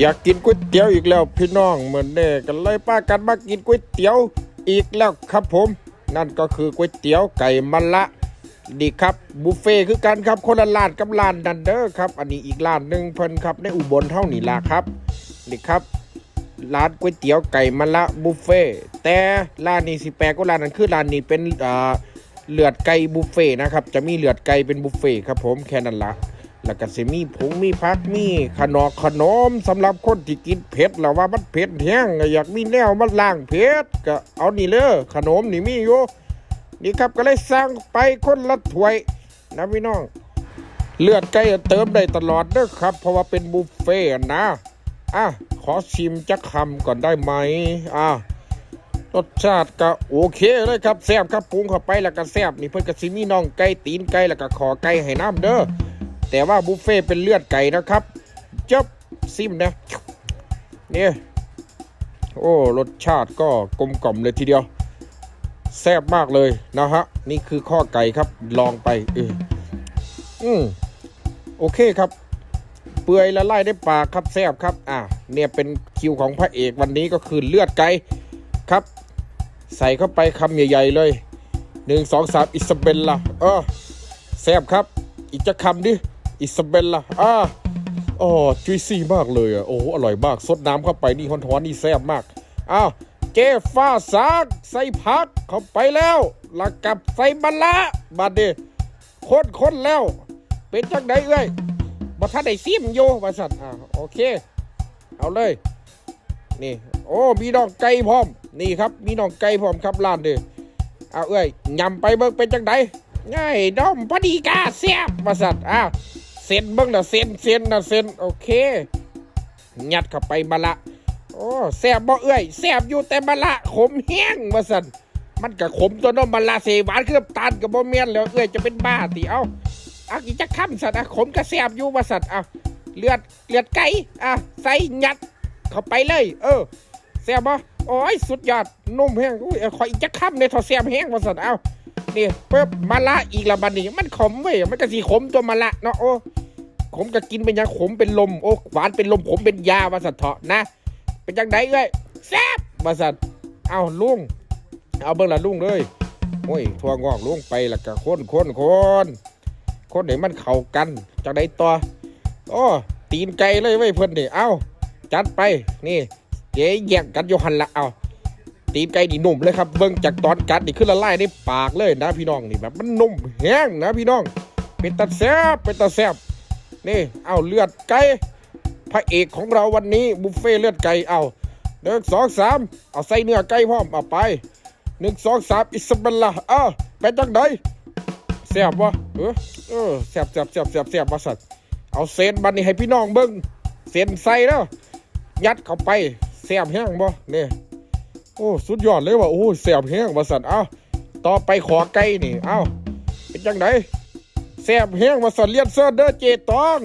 อยากกินก๋วยเตี๋ยวอีกแล้วพี่น้องเหมือนเน่กันเลยป้ากันมากินก๋วยเตี๋ยวอีกแล้วครับผม นั่นก็คือก๋วยเตี๋ยวไก่มะละดีครับบุฟเฟ่คือกันครับคนละร้านกับร้านนันเด้อครับ อันนี้อีกร้านหนึ่งเพิ่นครับในอุบลเท่านี้ล่ะครับนี่ครับร้านก๋วยเตี๋ยวไก่มะละบุฟเฟ่แต่ร้านนี้สิแปลก็ร้านนั้นคือร้านนี้เป็นอ่าเลือดไก่บุฟเฟ่นะครับจะมีเลือดไก่เป็นบุฟเฟ่ครับผมแค่นั้นละ แล้วก็สิมีผงมีพักมีขนมขนมสำหรับคนที่กินเผ็ดแล้วว่ามันเผ็ดแห้งอยากมีแนวมันล้างเผ็ดก็เอานี่เลยขนมนี่มีอยู่นี่ครับก็เลยสั่งไปคนละถ้วยนะพี่น้อง เลือดไก่เติมได้ตลอดเด้อครับ เพราะว่าเป็นบุฟเฟ่นะอะขอชิมจักคำก่อนได้ไหมอะรสชาติก็โอเคเลยครับแซ่บครับปรุงเข้าไปแล้วก็แซ่บนี่เพิ่นก็สิมีน่องไก่ตีนไก่แล้วก็ขอไก่ให้น้ำเด้อ แต่ว่าบุฟเฟ่เป็นเลือดไก่นะครับจับซิมนะเนี่ยโอ้รสชาติก็กลมกล่อมเลยทีเดียว แซ่บมากเลยนะฮะ นี่คือข้อไก่ครับลองไปเอออืมโอเคครับ เปื่อยละลายในปากครับแซ่บครับ อ่าเนี่ยเป็นคิวของพระเอกวันนี้ก็คือเลือดไก่ครับ ใส่เข้าไปคำใหญ่ ๆ เลยหนึ่งสองสามอิสเบลล่ะเออแซ่บครับ อีกจะคำดิ อิสเบลล่ะอ่าโอ้จุยซี่มากเลยอะ โอ้อร่อยมากสดน้ำเข้าไปนี่ฮ้อนๆนี่แซ่บมาก อ้าว เจฟ้าซากใส่ผักเข้าไปแล้วแล้วกับใส่มะละบัดเดคนคนๆแล้ว เป็นจังไดเอ้ยบ่ทันได้ซิมอยู่ว่าสัตว์อ่าโอเค เอาเลย นี่ โอ้ มีน้องไก่พร้อม นี่ครับ มีน้องไก่พร้อมครับร้านเด้อเอาเอ้ยยำไปเบิ่งเป็นจังไดง่ายดอมพอดีกาแซ่บว่าสัตว์อ่า เส้นเบิ่งนะเส้นเส้นนะเส้นโอเคยัดเข้าไปมะละโอ้แซ่บบ่เอ้ยแซ่บอยู่แต่มะละขมแห้งว่าสัตว์มันก็ขมตัวน้องมะละเสหวานคือตาลก็บ่แม่นแล้วเอ้ยจะเป็นบ้าติเอาเอาอีกจะค้ำสัตว์อะขมกระแสบอยู่ว่าสัตว์เอาเลือดเลือดไก่อะใส่ยัดเข้าไปเลย เออแสบบ่โอ้ยสุดยอดนุ่มแห้งอุ้ยขออีกจะค้ำในทอแสบแห้งว่าสัตว์เอา นี่เพิ่มะละอีกละบัดนี้มันขมเว้ยมันก็สีขมตัวมะละเนาะโอ้ขมก็กินเป็นยังขมเป็นลมโอ้หวานเป็นลมขมเป็นยาวาสัตว์เถาะนะ เป็นยังไงเอ้ยแซ่บวาสัตว์เอาลุงเอาเบิ่งละลุงเลยโอ้ยทัวงอกลุงไปละก็คนคนคนคนไหนมันเข้ากันจากไหนต่อโอ้ตีนไก่เลยไว้ยเพิ่อนนี่เอาจัดไปนี่เจ๊แย่งกันอยู่หันละเอา ตีนไก่นี่นุ่มเลยครับเบิ่งจากตอนกัดนี่ขึ้นละลายในปากเลยนะพี่น้องนี่แบบมันนุ่มแห้งนะพี่น้อง เป็นตาแซบเป็นตาแซบนี่เอาเลือดไก่พระเอกของเราวันนี้บุฟเฟ่เลือดไก่เอาหนึ่งสองสามเอาใส่เนื้อไก่พร้อมเอาไปหนึ่งสองสามอิสบัลละเอาเป็นจังไดแซบวะเออเออแซบแซบแซบแซบแซบมาสัตว์เอาเศษบันนี่ให้พี่น้องเบิ้งเศษใส่แล้วยัดเข้าไปแซบแห้งบ่เนี่ย โอ้สุดยอดเลยว่ะโอ้แซ่บแห้งมาสัตว์เอาต่อไปขอไก่นี่ เอาเป็นจังไดแสบแห้งมาสัตว์เลียนเสื้อเด้อเจตอง